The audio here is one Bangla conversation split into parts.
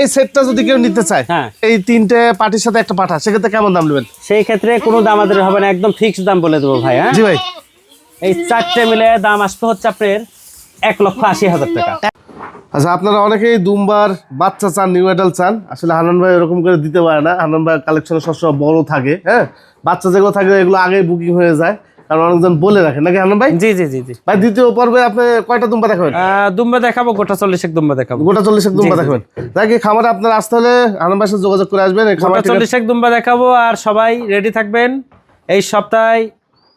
এই সেটটা যদি কেউ নিতে চায় হ্যাঁ। এই তিনটে পার্টির সাথে একটা পাঠা সেক্ষেত্রে কেমন দাম নেবেন? সেই ক্ষেত্রে কোনো দাম আমাদের হবে না একদম দাম বলে দেবো ভাই হ্যাঁ? জি ভাই। এই চারটে মিলে দাম আসবে হচ্ছে আপনার এক লক্ষ আশি হাজার টাকা। আচ্ছা আপনারা অনেকেই দুমবার বাচ্চা চান নিউ অ্যাডাল চান। আসলে হানান ভাই এরকম করে দিতে পারে না। হানান ভাই কালেকশনে সবসময় বড় থাকে হ্যাঁ? বাচ্চা যেগুলো থাকে এগুলো আগেই বুকিং হয়ে যায়। কারণ অনেকজন বলে রাখে। নাকি ভাই? জি জি জি জি। ভাই দ্বিতীয় পর্বে আপনি কয়টা দুম্বা দেখাবেন? দুম্বা দেখাবো গোটা চল্লিশ এক দুম্বা দেখাবো। গোটা চল্লিশ দুম্বা দেখাবেন। খামারে আপনার আসতে হলে ভাইয়ের সাথে যোগাযোগ করে আসবেন। খামার গোটা চল্লিশ এক দুম্বা দেখাবো আর সবাই রেডি থাকবেন। এই সপ্তাহে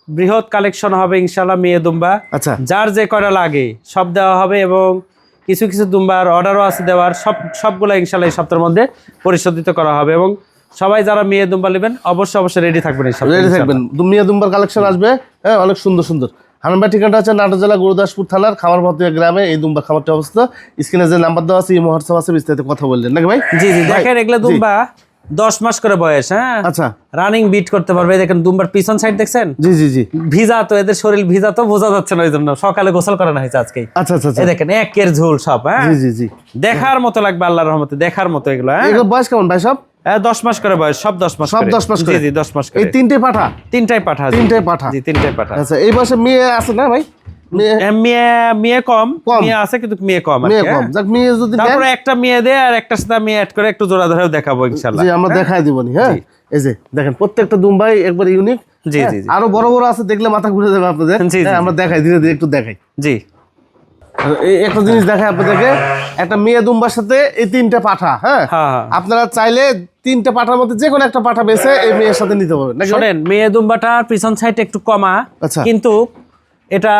বৃহৎ কালেকশন হবে ইনশাল্লাহ মেয়ে দুম্বা। আচ্ছা। যার যে কয়টা লাগে সব দেওয়া হবে এবং কিছু কিছু দুম্বার অর্ডারও আছে দেওয়ার। সব সবগুলো ইনশাল্লাহ এই সপ্তাহের মধ্যে পরিশোধিত করা হবে এবং সবাই যারা মেয়ে দুম্বা নেবেন অবশ্যই অবশ্যই রেডি থাকবেন রেডি থাকবেন। দুমিয়া দুম্বার কালেকশন আসবে। হ্যাঁ অনেক সুন্দর সুন্দর। হানান ভাই ঠিকানাটা হচ্ছে নাটোর জেলা গুরুদাসপুর থানার খামার ভর্তিয়া গ্রামে এই দুম্বা খামারটি অবস্থিত। স্ক্রিনে যে নাম্বার দেওয়া আছে এই হোয়াটসঅ্যাপ আছে বিস্তারিত কথা বললেন। নাকি ভাই? জি জি দেখেন এগুলো দুম্বা দশ মাস করে বয়স হ্যাঁ? আচ্ছা। রানিং বিট করতে পারবে দেখেন দুম্বার পিছন সাইড দেখছেন? জি জি জি। ভিজা তো এদের শরীর ভিজা তো বোঝা যাচ্ছে না ওই জন্য সকালে গোসল করানো হয়েছে আজকে আচ্ছা আচ্ছা আচ্ছা। এই দেখেন একের ঝোল সব হ্যাঁ? জি জি জি। দেখার মতো লাগবে আল্লাহর রহমতে দেখার মতো এগুলো হ্যাঁ? এগুলো বয়স কেমন ভাই সব? দশ মাস করে বয়স সব দশ মাস সব করে। 10 মাস করে? জি দশ মাস এই তিনটে পাঠা? তিনটাই পাঠা তিনটাই পাঠা? জি তিনটাই পাঠা। আচ্ছা এই বয়সে মেয়ে আছে না ভাই? মেয়ে মেয়ে মেয়ে কম কম। মেয়ে আছে কিন্তু মেয়ে কম মেয়ে কম। হ্যাঁ। যাক মেয়ে যদি তারপরে একটা মেয়ে দেয় আর একটা সাথে মেয়ে অ্যাড করে একটু জোড়া ধরেও দেখাবো জি আমরা দেখাই দিবনি হ্যাঁ? এই যে দেখেন প্রত্যেকটা দুম্বাই একবার ইউনিক জি, জি। আরও বড় বড় আছে দেখলে মাথা ঘুরে যাবে আপনাদের। হ্যাঁ। আমরা দেখাই ধীরে ধীরে একটু দেখাই। জি। একটা জিনিস দেখাই আপনাদেরকে। একটা মেয়ে দুম্বার সাথে এই তিনটে পাঠা হ্যাঁ? হ্যাঁ হ্যাঁ। আপনারা চাইলে তিনটে পাঠার মধ্যে যে কোনো একটা পাঠা বেছে এই মেয়ের সাথে নিতে পারবেন শোনেন মেয়ে দুম্বাটার পিছন সাইড একটু কমা আচ্ছা। কিন্তু এটা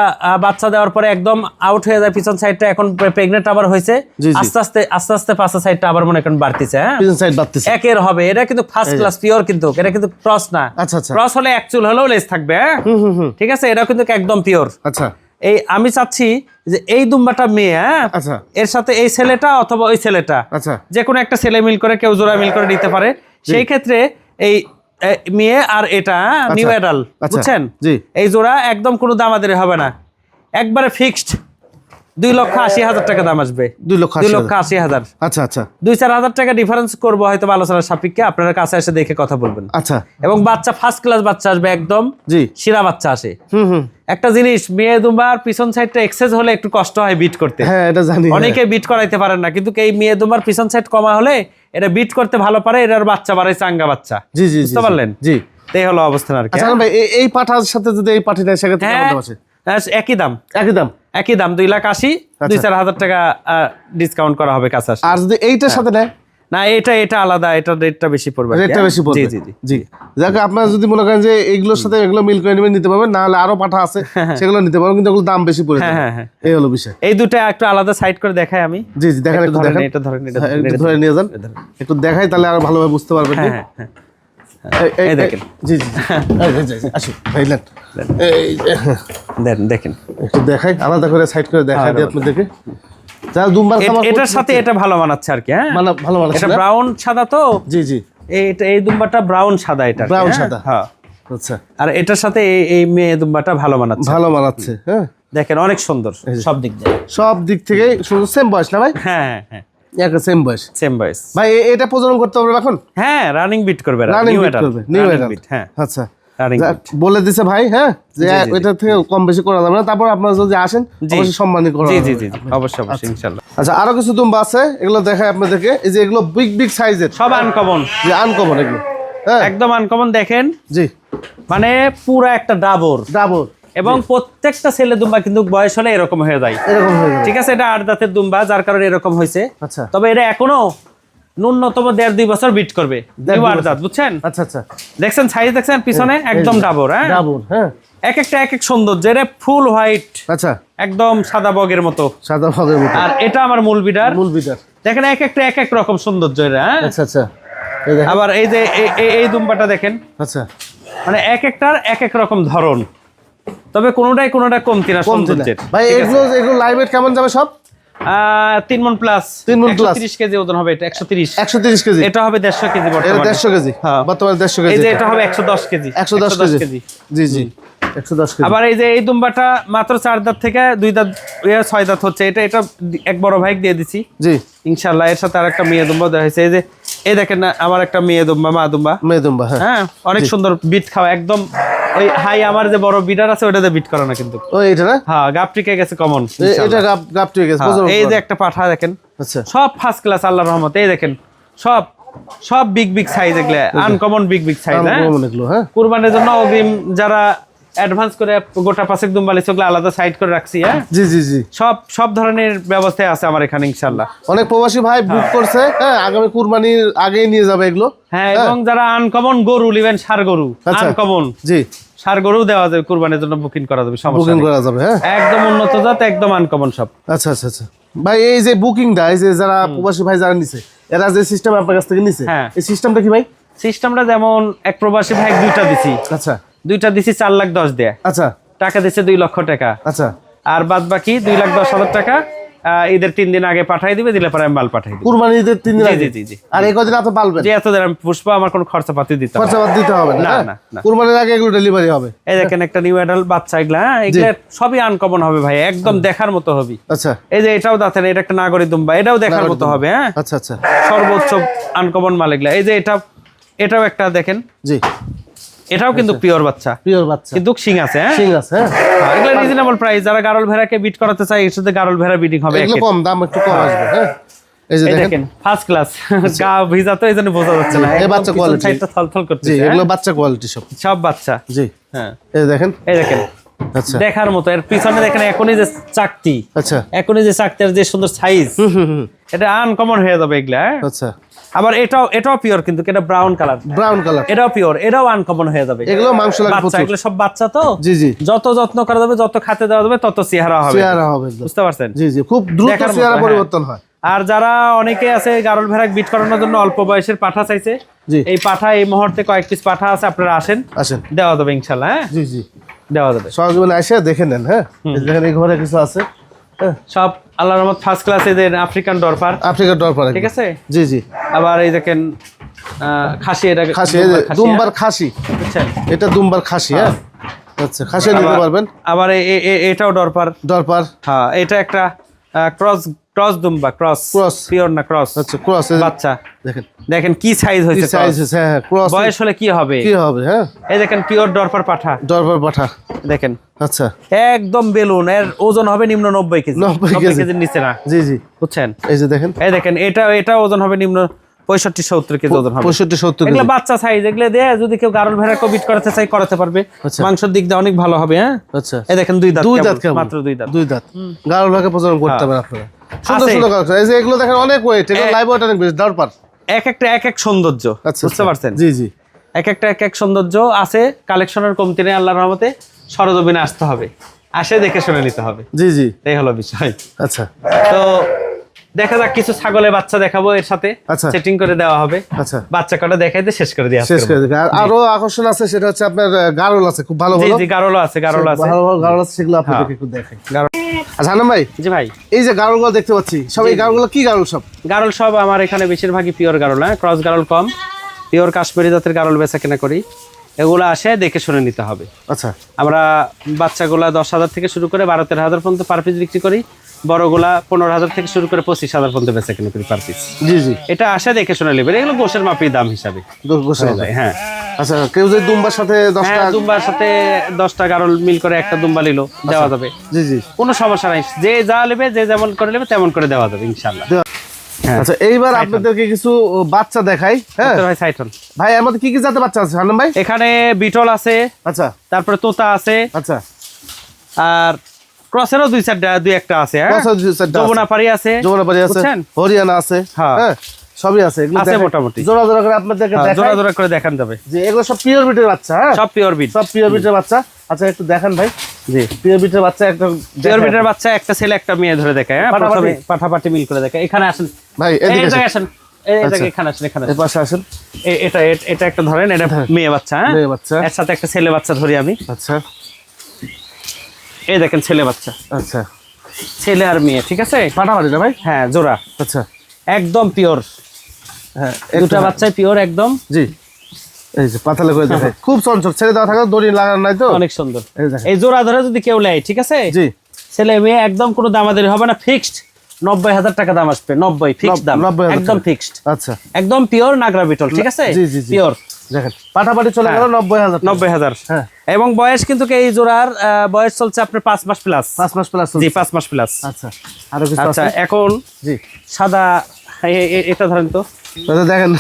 বাচ্চা দেওয়ার পরে একদম আউট হয়ে যায় পিছন সাইডটা এখন প্রেগনেন্ট আবার হয়েছে। আস্তে আস্তে আস্তে আস্তে পাশের সাইডটা আবার মনে করেন বাড়তিছে হ্যাঁ? পিছন সাইড বাড়তেছে। একের হবে এটা কিন্তু ফার্স্ট ক্লাস পিওর কিন্তু এটা কিন্তু ক্রস না। আচ্ছা আচ্ছা। ক্রস হলে অ্যাকচুয়াল হলেও লেস থাকবে হ্যাঁ? ঠিক আছে? এটা কিন্তু একদম পিওর আচ্ছা। এই আমি চাচ্ছি যে এই দুম্বাটা মেয়ে হ্যাঁ? আচ্ছা। এর সাথে এই ছেলেটা অথবা ওই ছেলেটা আচ্ছা। যে কোনো একটা ছেলে মিল করে কেউ জোড়া মিল করে নিতে পারে। সেই ক্ষেত্রে এই মেয়ে আর এটা নিউ অ্যাডাল আচ্ছা। বুঝছেন। এই জোড়া একদম কোনো দামাদারি হবে না। একবারে ফিক্সড দুই লক্ষ আশি হাজার টাকা দাম আসবে। দুই লক্ষ দুই লক্ষ আশি হাজার। আচ্ছা আচ্ছা। দুই চার হাজার টাকা ডিফারেন্স করব হয়তো আলোচনার সাপেক্ষে। আপনার কাছে এসে দেখে কথা বলবেন। আচ্ছা। এবং বাচ্চা ফার্স্ট ক্লাস বাচ্চা আসবে একদম জি। শিরা বাচ্চা আসে। হুম হুম। একটা জিনিস মেয়ে দুবার পিছন সাইডটা এক্সেস হলে একটু কষ্ট হয় বিট করতে। হ্যাঁ এটা জানি হ্যাঁ। অনেকে বিট করাইতে পারেন না কিন্তু এই মেয়ে দুবার পিছন সাইড কমা হলে এটা বিট করতে ভালো পারে এটার বাচ্চা বাড়াই চাঙ্গা বাচ্চা। জি জি বুঝতে পারলেন? জি। এই হলো অবস্থান আর কি আচ্ছা ভাই এই- পাঠার সাথে যদি এই পাঠি নেয় সেক্ষেত্রে হ্যাঁ আছে? হ্যাঁ, একই দাম। একই দাম। একই দাম দুই লাখ আশি দুই চার হাজার টাকা ডিসকাউন্ট করা হবে কাছে আর যদি এইটার সাথে নেয়? না এটা এটা আলাদা এটা রেটটা বেশি পড়বে রেটটা হ্যাঁ? বেশি পড়বে। জি জি জি। জি। আপনারা যদি মনে করেন যে এইগুলোর সাথে এগুলো মিল করে নেবেন নিতে পারবেন না হলে আরও পাঠা আছে সেগুলো নিতে পারবেন কিন্তু ওগুলো দাম বেশি পড়ে হ্যাঁ হ্যাঁ হ্যাঁ। এই হলো বিষয়। এই দুটো একটু আলাদা সাইড করে দেখাই আমি। জি জি দেখেন একটু দেখেন। এটা ধরেন, এটা হ্যাঁ, ধরে নিয়ে যান। একটু দেখাই তাহলে আরও ভালোভাবে বুঝতে পারবেন হ্যাঁ হ্যাঁ হ্যাঁ। এই- দেখেন। জি জি জি। এই, এই, এই, আসুন এই নেন। এই, এই, দেন দেখেন। একটু দেখাই আলাদা করে সাইড করে দেখাই দিই আপনাদেরকে। যারা দুম্বার এটার সাথে এটা ভালো মানাচ্ছে আর কি হ্যাঁ? মানে ভালো এটা ব্রাউন সাদা তো? জি জি। এই- দুম্বাটা ব্রাউন সাদা এটা Brown হ্যাঁ? সাদা। হ্যাঁ। আচ্ছা। আর এটার সাথে এই এই মেয়ে দুম্বাটা ভালো মানাচ্ছে। ভালো মানাচ্ছে হ্যাঁ? দেখেন অনেক সুন্দর সব দিক দিয়ে। সব দিক থেকে সেম বয়স না ভাই? হ্যাঁ হ্যাঁ। সেম বয়স। সেম বয়স। ভাই এটা প্রজনন করতে পারবে এখন? হ্যাঁ রানিং বিট করবে রানিং বিট করবে নিউ বিট হ্যাঁ। আচ্ছা। বলে দিছে ভাই হ্যাঁ? যে। এটা থেকে কম বেশি করা যাবে না। তারপর আপনারা যদি আসেন। অবশ্যই সম্মানিত করা জি জি জি অবশ্যই অবশ্যই ইনশাআল্লাহ আচ্ছা আরও কিছু দুম্বা আছে এগুলো দেখাই আপনাদেরকে। এই যে এগুলো বিগ বিগ সাইজের সব আনকমন যে আনকমন এগুলো। হ্যাঁ। একদম আনকমন দেখেন। জি। মানে পুরা একটা ডাবর। ডাবল এবং প্রত্যেকটা ছেলে দুম্বা কিন্তু বয়স হলে এরকম হয়ে যায়। এরকম ঠিক আছে এটা আট দাঁতের দুম্বা যার কারণে এরকম হয়েছে। আচ্ছা। তবে এটা এখনও ন্যূনতম দেড় দুই বছর বিট করবে। দাঁত বুঝছেন? আচ্ছা আচ্ছা। দেখছেন সাইজ দেখছেন পিছনে একদম ডাবর হ্যাঁ? ডাবর হ্যাঁ। এক একটা এক এক সৌন্দর্য এটা ফুল হোয়াইট আচ্ছা। একদম সাদা বগের মতো। সাদা বগের মতো। আর এটা আমার মূল বিডার মূল বিটার দেখেন এক একটা এক এক রকম সৌন্দর্য হ্যাঁ? আচ্ছা আচ্ছা। আবার এই যে এই দুম্বাটা দেখেন। আচ্ছা। মানে এক একটার এক এক রকম ধরন। তবে কোনোটাই কোনোটা কমতি না সৌন্দর্যের। ভাই এগুলো এগুলো লাইভ ওয়েট কেমন যাবে সব? তিন মন প্লাস তিন মণ plus। তিরিশ কেজি ওজন হবে এটা একশো তিরিশ। একশো তিরিশ কেজি। এটা হবে দেড়শো কেজি বর্তমানে। দেড়শো কেজি। হ্যাঁ। বর্তমানে দেড়শো কেজি। এটা হবে একশো দশ কেজি। একশো দশ কেজি। জি জি। আবার এই যে এই দুম্বাটা মাত্র চার দাঁত থেকে দুই দাঁত ছয় দাঁত হচ্ছে। এটা এটা এক বড় ভাইক দিয়ে দিছি। জি। ইনশাল্লাহ এর সাথে আর একটা মেয়ে দুম্বা দেওয়া হয়েছে। এই যে এই দেখেন না আমার একটা মেয়ে দুম্বা মা দুম্বা। মেদুম্বা হ্যাঁ। হ্যাঁ অনেক সুন্দর বিট খাওয়া একদম ওই হাই আমার যে বড় আছে ওটাতে বিট করা না কিন্তু। ও এইটা না? হ্যাঁ গাপটিকে গেছে কমন এটা গাপ আছে প্রজনন এই যে একটা পাঠা দেখেন আচ্ছা। সব ফার্স্ট ক্লাস আল্লাহর রহমত এই দেখেন সব সব বিগ বিগ সাইজ এগুলো আনকমন বিগ বিগ সাইজ হ্যাঁ? হ্যাঁ। কুরবানির জন্য অগ্রিম যারা অ্যাডভান্স করে গোটা পাঁচেক দুম্বালি সেগুলো আলাদা সাইড করে রাখছি হ্যাঁ? জি জি জি। সব সব ধরনের ব্যবস্থায় আছে আমার এখানে ইনশাল্লাহ। অনেক প্রবাসী ভাই বুক করছে হ্যাঁ আগামী কুরবানির আগেই নিয়ে যাবে এগুলো হ্যাঁ এবং যারা আনকমন গরু নেবেন সার গরু আচ্ছা। আনকমন জি। সার গরু দেওয়া যাবে কুরবানির জন্য বুকিং করা যাবে সমস্যা বুকিং করা যাবে হ্যাঁ? একদম উন্নত জাত একদম আনকমন সব। আচ্ছা আচ্ছা আচ্ছা। ভাই এই যে বুকিংটা এই যে যারা প্রবাসী ভাই যারা নিছে এরা যে সিস্টেম আপনার কাছ থেকে নিছে হ্যাঁ। এই সিস্টেমটা কি ভাই? সিস্টেমটা যেমন এক প্রবাসী ভাই দুইটা দিছি। আচ্ছা। দুইটা দিছি চার লাখ দশ দেয়। আচ্ছা। টাকা দিচ্ছে দুই লক্ষ টাকা। আচ্ছা। আর বাদ বাকি দুই লাখ দশ হাজার টাকা ঈদের তিন দিন আগে পাঠাই দিবে দিলে পরে আমি মাল পাঠাই দিবে। কুরবানি ঈদের তিন দিন জি, জি, জি। আর এই কদিন আপনি পালবেন? যে এত দিন আমি পুষ্প আমার কোনো খরচা পাতি দিতে। খরচা বাদ দিতে হবে না না, হ্যাঁ? না, না। কুরবানির আগে এগুলো ডেলিভারি হবে। এই দেখেন একটা নিউ অ্যাডাল বাচ্চা এগুলা হ্যাঁ? এগুলা সবই আনকমন হবে ভাই একদম দেখার মতো হবে। আচ্ছা। এই যে এটাও দাঁতেন এটা একটা নাগরিক দুম্বা এটাও দেখার মতো হবে হ্যাঁ? আচ্ছা আচ্ছা। সর্বোচ্চ আনকমন মাল এগুলা। এই যে এটা এটাও একটা দেখেন। জি। এটাও কিন্তু পিওর বাচ্চা। পিওর বাচ্চা। কিন্তু শিং আছে হ্যাঁ? সিং আছে হ্যাঁ। হ্যাঁ, এগুলো রিজনেবল প্রাইস যারা গারল ভেড়াকে বিট করাতে চায় এর সাথে গারল ভেড়া বিডিং হবে এগুলো কম দাম একটু কম আসবে হ্যাঁ। এই যে দেখেন। ফার্স্ট ক্লাস গা ভিজা তো এইজন্য বোঝা যাচ্ছে না। এই বাচ্চা কোয়ালিটি। সাইডটা থলথল জি এগুলো হ্যাঁ? বাচ্চা কোয়ালিটি সব। সব বাচ্চা। জি। হ্যাঁ। এই দেখেন। এই দেখেন। দেখার মতো। এর পিছনে দেখেন এখনই যে চাকতি আচ্ছা। এখনই যে চাকতির যে সুন্দর সাইজ এটা আনকমন হয়ে যাবে এগুলা হ্যাঁ? আচ্ছা। আবার এটাও এটাও পিওর কিন্তু এটা ব্রাউন কালার ব্রাউন কালার এটাও পিওর এটাও আনকমন হয়ে যাবে। এগুলো মাংস লাগে বাচ্চা এগুলো সব বাচ্চা তো? জি জি। যত যত্ন করা যাবে যত খাতে দেওয়া যাবে তত চেহারা হবে। চেহারা হবে। বুঝতে পারছেন? জি জি। খুব দ্রুত চেহারা হ্যাঁ। পরিবর্তন হয়। আর যারা অনেকে আছে গারল ভেড়াক বিট করানোর জন্য অল্প বয়সের পাঠা চাইছে জি। এই পাঠা এই মুহূর্তে কয়েক পিস পাঠা আছে আপনারা আসেন। আসেন। দেওয়া যাবে ইনশাল্লাহ হ্যাঁ? জি জি। দেওয়া যাবে। এসে দেখে নেন হ্যাঁ? এই যে দেখেন এই ঘরে কিছু আছে হ্যাঁ? সব রহমত ফার্স্ট ক্লাসে যে আফ্রিকান ডরফার ডর ঠিক আছে? জি জি। আবার এই দেখেন খাসি এটা খাসি দুম্বার খাসি হ্যাঁ? বুঝছেন? এটা দুম্বার খাসি হ্যাঁ? আচ্ছা খাসি নিতে পারবেন? আবার এটাও ডরপার ডরপার হ্যাঁ এটা একটা ক্রস ক্রস দুম্বা ক্রস ক্রস পিওর না ক্রস আচ্ছা ক্রস বাচ্চা। দেখেন। দেখেন কি সাইজ হয়েছে সাইজ। হ্যাঁ ক্রস বয়স হলে কি হবে? কি হবে হ্যাঁ? এই দেখেন পিওর ডরপার পাঠা। ডরপার পাঠা। দেখেন। আচ্ছা। একদম বেলুন। এর ওজন হবে নিম্ন নব্বই কেজি। 90 নব্বই কেজি। কেজির নিচে না। জি জি। বুঝছেন? এই যে দেখেন। এই দেখেন এটা এটা ওজন হবে নিম্ন পঁয়ষট্টি সত্তর কেজি ওজন হবে। পঁয়ষট্টি সত্তর এগুলো বাচ্চা সাইজ এগুলো দিয়ে যদি কেউ গারল ভেড়া কোভিড করাতে চাই করাতে পারবে। আচ্ছা। মাংসের দিক দিয়ে অনেক ভালো হবে হ্যাঁ? আচ্ছা। এই দেখেন দুই দাঁত দুই দাঁত মাত্র দুই দাঁত। দুই দাঁত। প্রচলন করতে পারেন আপনারা। সুন্দর সুন্দর কালেকশন এই যে এগুলো দেখেন অনেক ওয়েট এগুলো লাইভ ওয়েট অনেক বেশি দরপার এক একটা এক এক সৌন্দর্য আচ্ছা বুঝতে আচ্ছা। পারছেন? জি জি। এক একটা এক এক সৌন্দর্য আছে কালেকশনের কমতি নেই আল্লাহর রহমতে সরজমিনে আসতে হবে। আসে দেখে শুনে নিতে হবে। জি জি। এই হলো বিষয়। আচ্ছা। তো দেখা যাক কিছু ছাগলের বাচ্চা দেখাবো এর সাথে। আচ্ছা। সেটিং করে দেওয়া হবে। আচ্ছা। বাচ্চা কটা দেখাইতে শেষ করে দেওয়া শেষ করে দিকে আর আকর্ষণ আছে সেটা হচ্ছে আপনার গারল আছে খুব ভালো ভালো। জি গারলো আছে গারলো আছে। ভালো ভালো গারল আছে সেগুলো আপনাদেরকে একটু দেখাই। গারল। আচ্ছা হানাম ভাই জি ভাই। এই যে গারলগুলো দেখতে পাচ্ছি সব এই গারলগুলো কি গারল সব? গারল সব আমার এখানে বেশিরভাগই পিওর গারল হ্যাঁ? ক্রস গারল কম। পিওর কাশ্মীরি জাতের গারল বেচা কেনা করি। এগুলো আসে দেখে শুনে নিতে হবে। আচ্ছা। আমরা বাচ্চাগুলা দশ হাজার থেকে শুরু করে বারো তেরো হাজার পর্যন্ত পার পিস বিক্রি করি। বড়গুলা পনেরো হাজার থেকে শুরু করে পঁচিশ হাজার পর্যন্ত বেচা কেনা করি পার পিস জি জি। এটা আসে দেখে শুনে নেবেন এগুলো গোশের মাপি দাম হিসাবে। দো- গোসা হয়ে আচ্ছা কেউ যদি দুম্বার সাথে দশটা হ্যাঁ দুম্বার সাথে দশটা গারল মিল করে একটা দুম্বা নিল দেওয়া যাবে। জি জি। কোনো সমস্যা নাই। যে যা নেবে যে যেমন করে নেবে তেমন করে দেওয়া যাবে ইনশাল্লাহ হ্যাঁ। আচ্ছা এইবার আপনাদেরকে কিছু বাচ্চা দেখাই হ্যাঁ? ভাই সাইটন। ভাই এর মধ্যে কি কি জাতের বাচ্চা আছে হানাম ভাই? এখানে বিটল আছে আচ্ছা। তারপরে তোতা আছে আচ্ছা। আর ক্রসেরও দুই চারটা দুই একটা আছে হ্যাঁ? আছে। যমুনাপাড়ি আছে যমুনাপাড়ি আছে হরিয়ানা আছে হ্যাঁ। হ্যাঁ সবই আছে এগুলো আছে মোটামুটি। জোড়া জোড়া করে আপনাদেরকে হ্যাঁ, জোড়া জোড়া করে দেখান যাবে। যে এগুলো সব পিওর বিটের বাচ্চা হ্যাঁ? সব পিওর বিট সব পিওর বিটের বাচ্চা। আচ্ছা একটু দেখান ভাই। জি পিওর বিটের বাচ্চা একটা পিওর বিটের বাচ্চা একটা ছেলে একটা মেয়ে ধরে দেখায় হ্যাঁ? প্রথমে মিল করে দেখায়। এখানে আসেন। ভাই এদিকে আসেন। আচ্ছা। এখানে আসেন এখানে এই পাশে আসেন। এটা এটা একটা ধরেন এটা মেয়ে বাচ্চা হ্যাঁ? মেয়ে বাচ্চা। এর সাথে একটা ছেলে বাচ্চা ধরি আমি। আচ্ছা। এই দেখেন ছেলে বাচ্চা। আচ্ছা। ছেলে আর মেয়ে ঠিক আছে? ফাটাফাটি না ভাই? হ্যাঁ জোড়া। আচ্ছা। একদম পিওর। হ্যাঁ দুটা বাচ্চাই পিওর একদম। জি। এই যে পাতালে করে দেখে খুব চঞ্চল। ছেলে দেওয়া থাকে দড়ি লাগানো নাই তো? অনেক সুন্দর। এই দেখেন। এই জোড়া ধরে যদি কেউ নেয় ঠিক আছে? জি। ছেলে মেয়ে একদম কোনো দামাদারি হবে না। ফিক্সড নব্বই হাজার টাকা দাম আসবে নব্বই দাম একদম ফিক্সড আচ্ছা। একদম পিওর নাগরা বিটল ঠিক আছে। পিওর দেখেন পাঠাপাটি চলে গেল নব্বই হাজার নব্বই হাজার। হ্যাঁ। এবং বয়স কিন্তু এই জোড়ার বয়স চলছে আপনার পাঁচ মাস প্লাস পাঁচ মাস প্লাস জি পাঁচ মাস প্লাস আচ্ছা আরও কিছু আচ্ছা এখন জি। সাদা এটা ধরেন তো। দেখেন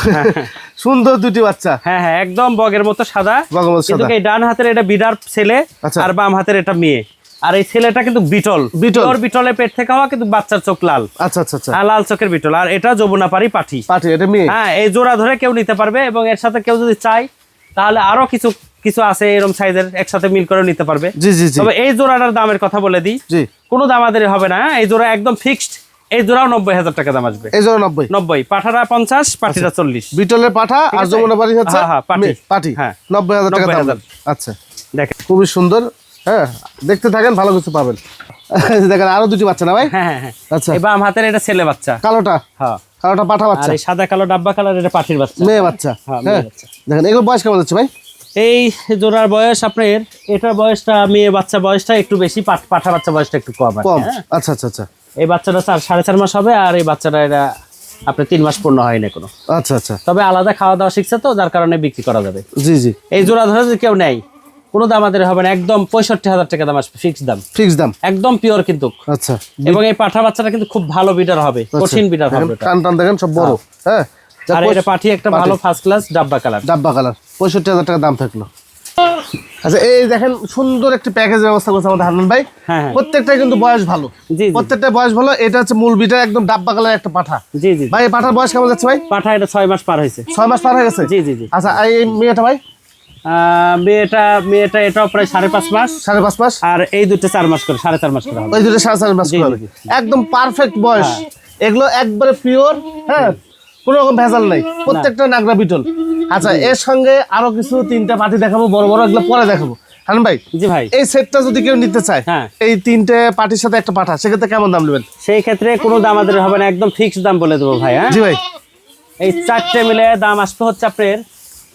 সুন্দর দুটি বাচ্চা। হ্যাঁ হ্যাঁ একদম বগের মতো সাদা। বগমত কিন্তু সাদা। ডান হাতের এটা বিডার ছেলে আচ্ছা। আর বাম হাতের এটা মেয়ে। আর এই ছেলেটা কিন্তু বিটল। বিটল। ওর বিটলের পেট থেকে হওয়া কিন্তু বাচ্চার চোখ লাল। আচ্ছা আচ্ছা আচ্ছা। লাল চোখের বিটল। আর এটা যমুনা পারি পাঠি। পাটি এটা মেয়ে। হ্যাঁ এই জোড়া ধরে কেউ নিতে পারবে এবং এর সাথে কেউ যদি চায় তাহলে আরও কিছু কিছু আছে এরকম সাইজের একসাথে মিল করে নিতে পারবে। জি জি জি। তবে এই জোড়াটার দামের কথা বলে দিই। জি। কোনো দামাদারি হবে না হ্যাঁ? এই জোড়া একদম ফিক্সড এই জোড়াও নব্বই হাজার টাকা দাম আসবে। এই জোড়া নব্বই। নব্বই। পাঠারা পঞ্চাশ পাঠিরা চল্লিশ। বিটলের পাঠা আর? যমুনা বাড়ি হচ্ছে হ্যাঁ, হ্যাঁ, পাটি। পাটি হ্যাঁ। নব্বই হাজার টাকা দাম। আচ্ছা। দেখেন। খুবই সুন্দর। হ্যাঁ দেখতে থাকেন ভালো কিছু পাবেন। দেখেন আরও দুটি বাচ্চা না ভাই? হ্যাঁ হ্যাঁ হ্যাঁ। আচ্ছা। এই বাম হাতের এটা ছেলে বাচ্চা। কালোটা? হ্যাঁ। কালোটা পাঠা আর বাচ্চা এই সাদা কালো ডাব্বা কালার এটা পাঠির বাচ্চা। মেয়ে বাচ্চা। হ্যাঁ, মেয়ে হ্যাঁ। বাচ্চা। দেখেন এগুলো বয়স কেমন হচ্ছে ভাই? এই জোড়ার বয়স আপনার এটার বয়সটা মেয়ে বাচ্চা বয়সটা একটু বেশি পাঠ- বাচ্চা বয়সটা একটু কম আর কম। হ্যাঁ। আচ্ছা আচ্ছা আচ্ছা। এই বাচ্চাটা চার সাড়ে চার মাস হবে আর এই বাচ্চাটা এটা আপনার তিন মাস পূর্ণ হয়নি কোনো আচ্ছা আচ্ছা। তবে আলাদা খাওয়া দাওয়া শিখছে তো যার কারণে বিক্রি করা যাবে। জি জি। এই জোড়া ধরে কেউ নেয় কোনো দাম আমাদের হবে না একদম পঁয়ষট্টি হাজার টাকা দাম আসবে ফিক্স দাম। ফিক্স দাম? একদম পিওর কিন্তু। আচ্ছা। এবং এই পাঠা বাচ্চাটা কিন্তু খুব ভালো বিটার হবে কঠিন বিটার হবে টান টান দেখেন সব বড়। হ্যাঁ। আর এটা পাঠি একটা ভালো ফার্স্ট ক্লাস ডাব্বা কালার ডাব্বা কালার পঁয়ষট্টি হাজার টাকা দাম থাকল। আচ্ছা এই দেখেন সুন্দর একটি প্যাকেজ ব্যবস্থা করছে আমাদের হান্নান ভাই। হ্যাঁ হ্যাঁ। প্রত্যেকটা কিন্তু বয়স ভালো। জি জি। প্রত্যেকটা বয়স ভালো এটা হচ্ছে মূল বিটা একদম ডাব্বা কালার একটা পাঠা। জি জি। ভাই পাঠার বয়স কেমন যাচ্ছে ভাই? পাঠা এটা ছয় মাস পার হয়েছে। ছয় মাস পার হয়ে গেছে? জি জি জি। আচ্ছা এই মেয়েটা ভাই? মেয়েটা মেয়েটা এটাও প্রায় সাড়ে পাঁচ মাস। সাড়ে পাঁচ মাস? আর এই দুটো চার মাস করে সাড়ে চার মাস করে ওই দুটো সাড়ে চার মাস করে একদম পারফেক্ট বয়স। হ্যাঁ। এগুলো একবারে পিওর হ্যাঁ? কোনো রকম ভেজাল নাই। প্রত্যেকটা নাগরা বিটল। আচ্ছা এর সঙ্গে আরও কিছু তিনটা পাটি দেখাবো বড় বড় এগুলো পরে দেখাবো। হান ভাই জি ভাই। এই সেটটা যদি কেউ নিতে চায় হ্যাঁ। এই তিনটে পার্টির সাথে একটা পাঠা সেক্ষেত্রে কেমন দাম নেবেন? সেই ক্ষেত্রে কোনো দাম আমাদের হবে না একদম ফিক্সড দাম বলে দেবো ভাই হ্যাঁ? জি ভাই। এই চারটে মিলে দাম আসতে হচ্ছে আপনার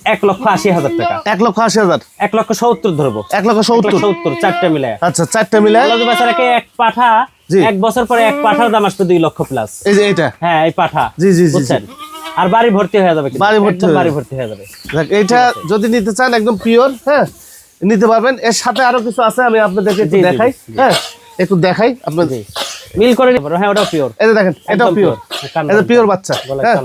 এক লক্ষ আশি হাজার টাকা। এক লক্ষ আশি হাজার। এক লক্ষ সত্তর ধরবো। এক লক্ষ সত্তর। সত্তর চারটে মিলে আচ্ছা চারটে মিলে বেচারাকে এক পাঠা এক বছর পরে এক পাঠার দাম আসবে দুই লক্ষ প্লাস এই যে এইটা। হ্যাঁ এই পাঠা। জি, জি, জি। বুঝছেন? আর বাড়ি ভর্তি হয়ে যাবে বাড়ি ভর্তি বাড়ি। ভর্তি হয়ে যাবে। এইটা যদি নিতে চান একদম পিওর হ্যাঁ নিতে পারবেন। এর সাথে আরও কিছু আছে আমি আপনাদেরকে দেখাই হ্যাঁ একটু দেখাই আপনার জি। মিল করে নিতে পারো। হ্যাঁ ওটাও পিওর এই দেখেন এটাও পিওর এটা পিওর বাচ্চা হ্যাঁ?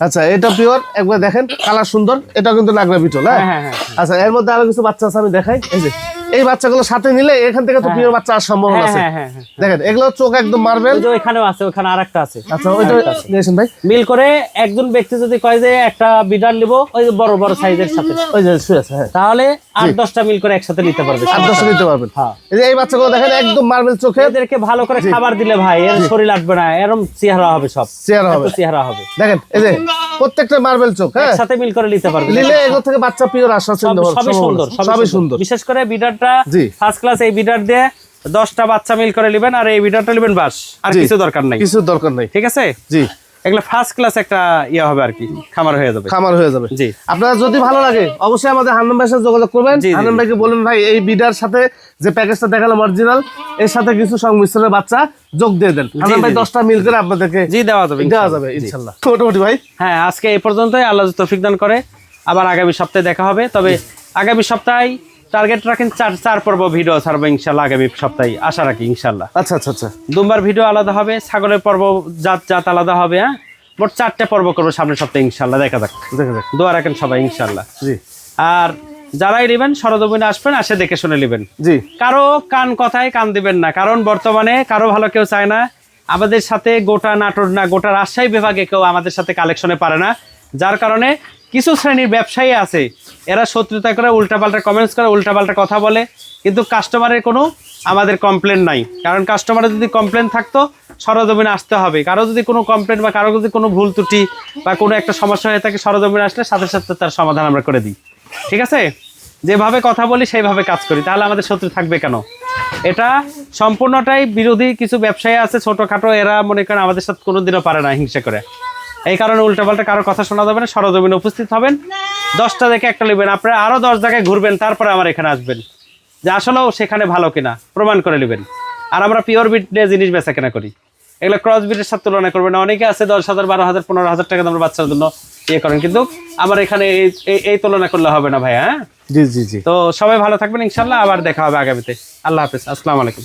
আচ্ছা এটা পিওর একবার দেখেন কালার সুন্দর এটা কিন্তু নাগরা বিটল হ্যাঁ, হ্যাঁ, হ্যাঁ। আচ্ছা এর মধ্যে আরও কিছু বাচ্চা আছে আমি দেখাই এই যে। এই বাচ্চাগুলো সাথে নিলে এখান থেকে তো পিওর বাচ্চা আসার সম্ভাবনা হ্যাঁ আছে। হ্যাঁ হ্যাঁ হ্যাঁ। দেখেন এগুলো চোখ একদম যে ওইখানেও আছে ওখানে আরেকটা আছে। আচ্ছা ওইটা নিয়েছেন ভাই। মিল করে একজন ব্যক্তি যদি কয় যে একটা বিডার নিব ওই যে বড় বড় সাইজের সাথে। ওই যে শুয়ে আছে হ্যাঁ। তাহলে আট দশটা মিল করে একসাথে নিতে পারবে। আট দশটা নিতে পারবেন। হ্যাঁ। এই যে এই বাচ্চাগুলো দেখেন একদম মার্বেল চোখে। এদেরকে ভালো করে খাবার দিলে ভাই এর শরীর লাগবে না এরম চেহারা হবে সব। চেহারা হবে। চেহারা হবে। দেখেন এই যে প্রত্যেকটা মার্বেল চোখ হ্যাঁ। একসাথে মিল করে নিতে পারবে। নিলে এগুলো থেকে বাচ্চা পিওর আসা সুন্দর সবই সুন্দর সবই সুন্দর। বিশেষ করে বিডারটা জি। ফার্স্ট ক্লাস এই বিডার দিয়ে দশটা বাচ্চা মিল করে নেবেন আর এই বিডারটা নেবেন বাস। আর কিছু দরকার নাই। কিছু দরকার নাই। ঠিক আছে? জি। এগুলো ফার্স্ট ক্লাস একটা ইয়ে হবে আর কি খামার হয়ে যাবে। খামার হয়ে যাবে। জি। আপনারা যদি ভালো লাগে অবশ্যই আমাদের ভাইয়ের সাথে যোগাযোগ করবেন। ভাইকে বলুন ভাই এই বিডার সাথে যে প্যাকেজটা দেখালাম অরিজিনাল এর সাথে কিছু সংমিশ্রণের বাচ্চা যোগ দিয়ে দেন। ভাই জি। দশটা মিল করে আপনাদেরকে জি দেওয়া যাবে দেওয়া যাবে মোটামুটি ভাই। হ্যাঁ আজকে এই পর্যন্তই। আল্লাহ তৌফিক দান করে আবার আগামী সপ্তাহে দেখা হবে। তবে আগামী সপ্তাহে টার্গেট রাখেন চার চার পর্ব ভিডিও ছাড়বো ইনশাল্লাহ আগামী সপ্তাহে। আশা রাখি ইনশাল্লাহ। আচ্ছা আচ্ছা আচ্ছা। দুম্বার ভিডিও আলাদা হবে ছাগলের পর্ব জাত জাত আলাদা হবে হ্যাঁ? মোট চারটে পর্ব করব সামনের সপ্তাহে ইনশাল্লাহ দেখা যাক। দেখে দেখ দোয়া রাখেন সবাই ইনশাল্লাহ। জি। আর যারাই নেবেন সরদমিনে আসবেন আসে দেখে শুনে নেবেন। জি। কারও কান কথায় কান দিবেন না কারণ বর্তমানে কারও ভালো কেউ চায় না। আমাদের সাথে গোটা নাটোর না গোটা রাজশাহী বিভাগে কেউ আমাদের সাথে কালেকশনে পারে না। যার কারণে কিছু শ্রেণির ব্যবসায়ী আছে, এরা শত্রুতা করে উল্টাপাল্টা কমেন্টস করে, উল্টাপাল্টা কথা বলে, কিন্তু কাস্টমারের কোনো আমাদের কমপ্লেন নাই। কারণ কাস্টমারের যদি কমপ্লেন থাকতো, সরজমিনে আসতে হবে। কারও যদি কোনো কমপ্লেন বা কারও যদি কোনো ভুল ত্রুটি বা কোনো একটা সমস্যা হয়ে থাকে, সরজমিনে আসলে সাথে সাথে তার সমাধান আমরা করে দিই। ঠিক আছে? যেভাবে কথা বলি, সেইভাবে কাজ করি। তাহলে আমাদের শত্রু থাকবে কেন? এটা সম্পূর্ণটাই বিরোধী কিছু ব্যবসায়ী আছে, ছোটোখাটো এরা মনে করেন আমাদের সাথে কোনোদিনও পারে না হিংসা করে। এই কারণে উল্টাপাল্টা কারও কথা শোনা যাবে না সরজমিনে উপস্থিত হবেন। দশটা দেখে একটা নেবেন আপনারা আরও দশ জায়গায় ঘুরবেন তারপরে আমার এখানে আসবেন। যে আসলেও সেখানে ভালো কিনা প্রমাণ করে নেবেন। আর আমরা পিওর বিট দিয়ে জিনিস বেচা কেনা করি। এগুলো ক্রস বিটের সাথে তুলনা করবেন না। অনেকে আছে দশ হাজার বারো হাজার পনেরো হাজার টাকা দামের বাচ্চার জন্য ইয়ে করেন কিন্তু আমার এখানে এই- এই- এই তুলনা করলে হবে না ভাই হ্যাঁ? জি জি জি। তো সবাই ভালো থাকবেন ইনশাল্লাহ আবার দেখা হবে আগামীতে। আল্লাহ হাফিজ আসসালামু আলাইকুম।